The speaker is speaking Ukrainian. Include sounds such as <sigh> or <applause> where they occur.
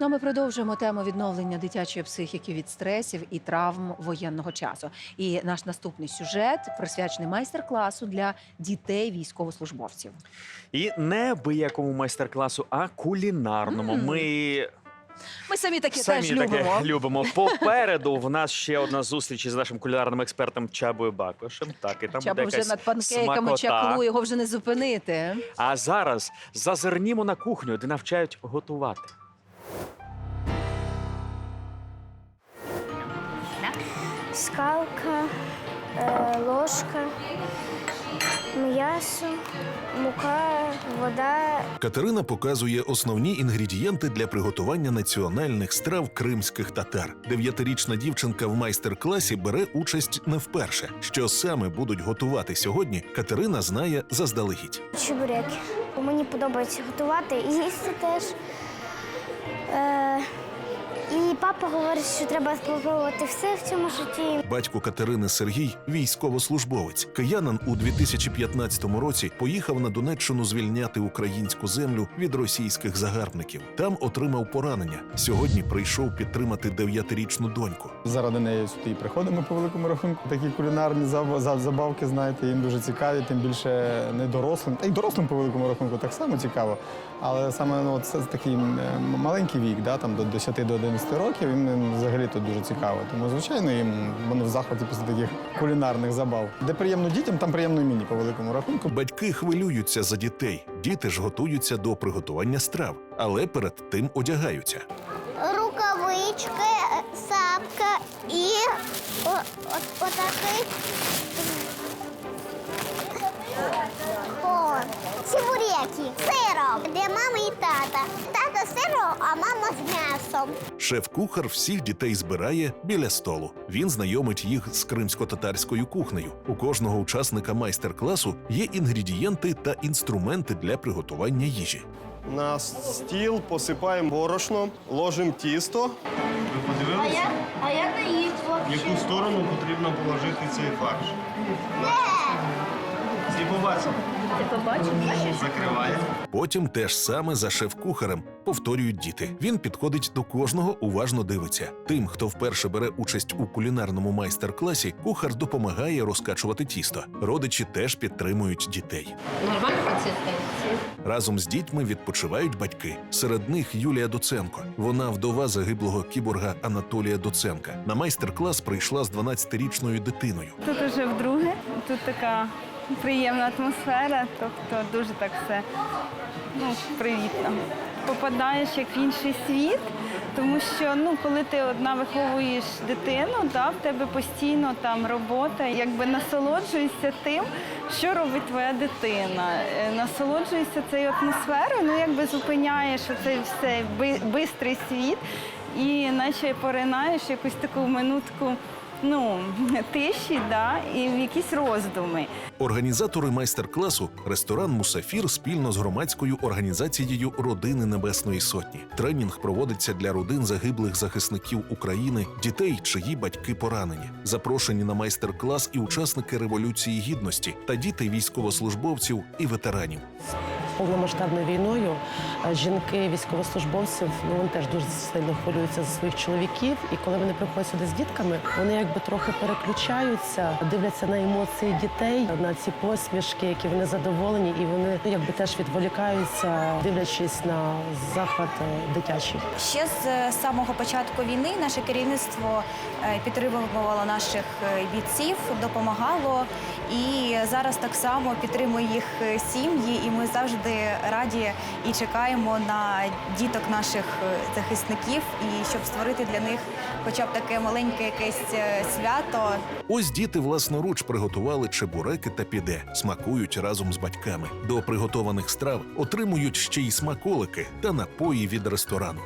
Ну, а ми продовжуємо тему відновлення дитячої психіки від стресів і травм воєнного часу. І наш наступний сюжет присвячений майстер-класу для дітей військовослужбовців. І не абиякому майстер-класу, а кулінарному. Мм. Ми Ми самі такі самі теж таке любимо. любимо. Попереду в нас ще одна зустріч із нашим кулінарним експертом Чабою Бакошем. Так, і там Чаба буде вже якась над панкейками смакота. чаклує, його вже не зупинити. А зараз зазирнімо на кухню, де навчають готувати. Скалка, е, ложка, м'ясо, мука, вода. Катерина показує основні інгредієнти для приготування національних страв кримських татар. Дев'ятирічна дівчинка в майстер-класі бере участь не вперше. Що саме будуть готувати сьогодні, Катерина знає заздалегідь. Чебуреки. Мені подобається готувати і їсти теж. Папа говорить, що треба спробувати все в цьому житті. Батько Катерини Сергій військовослужбовець. Киянин у 2015 році поїхав на Донеччину звільняти українську землю від російських загарбників. Там отримав поранення. Сьогодні прийшов підтримати дев'ятирічну доньку. Заради неї сюди і приходимо по великому рахунку. Такі кулінарні заб- заб- забавки, знаєте, їм дуже цікаві, тим більше не дорослим. Та й дорослим по великому рахунку так само цікаво. Але саме ну, це такий маленький вік, да, там, до 10 до 11 років, їм м, взагалі тут дуже цікаво. Тому, звичайно, їм вони в захваті після таких кулінарних забав. Де приємно дітям, там приємно і мені по великому рахунку. Батьки хвилюються за дітей. Діти ж готуються до приготування страв, але перед тим одягаються. Рукавички, сапка і отакий. О, чебуреки з сиром для мами і тата. Тата з сиром, а мама з м'ясом. Шеф-кухар всіх дітей збирає біля столу. Він знайомить їх з кримсько-татарською кухнею. У кожного учасника майстер-класу є інгредієнти та інструменти для приготування їжі. На стіл посипаємо борошно, ложимо тісто. Ви подивилися, а я не їм в яку сторону потрібно положити цей фарш? Всі побачили? Ти? Закриває. Потім те ж саме за шеф-кухарем повторюють діти. Він підходить до кожного, уважно дивиться. Тим, хто вперше бере участь у кулінарному майстер-класі, кухар допомагає розкачувати тісто. Родичі теж підтримують дітей. Нормально консистенція? Разом з дітьми відпочивають батьки. Серед них Юлія Доценко. Вона вдова загиблого кіборга Анатолія Доценка. На майстер-клас прийшла з 12-річною дитиною. Тут уже вдруге, тут така приємна атмосфера, тобто дуже так все ну, привітно. Попадаєш як в інший світ, тому що ну, коли ти одна виховуєш дитину, да, в тебе постійно там робота, якби насолоджуєшся тим, що робить твоя дитина. Е, Насолоджуєшся цією атмосферою, ну якби зупиняєш оцей все би- бистрий світ і наче поринаєш якусь таку минутку ну, <laughs> тиші, да, і в якісь роздуми. Організатори майстер-класу ресторан Мусафір спільно з громадською організацією Родини Небесної Сотні. Тренінг проводиться для родин загиблих захисників України, дітей, чиї батьки поранені. Запрошені на майстер-клас і учасники революції гідності та діти військовослужбовців і ветеранів. Повномасштабною війною жінки військовослужбовців ну вони теж дуже сильно хвилюються за своїх чоловіків. І коли вони приходять сюди з дітками, вони якби трохи переключаються, дивляться на емоції дітей, на ці посмішки, які вони задоволені, і вони якби теж відволікаються, дивлячись на захват е, дитячий. Ще з е, самого початку війни наше керівництво е, підтримувало наших бійців, допомагало і зараз так само підтримує їх сім'ї. І ми завжди раді і чекаємо на діток наших е, захисників, і щоб створити для них хоча б таке маленьке якесь е, свято, Ось діти власноруч приготували чебуреки та піде, смакують разом з батьками. До приготованих страв отримують ще й смаколики та напої від ресторану.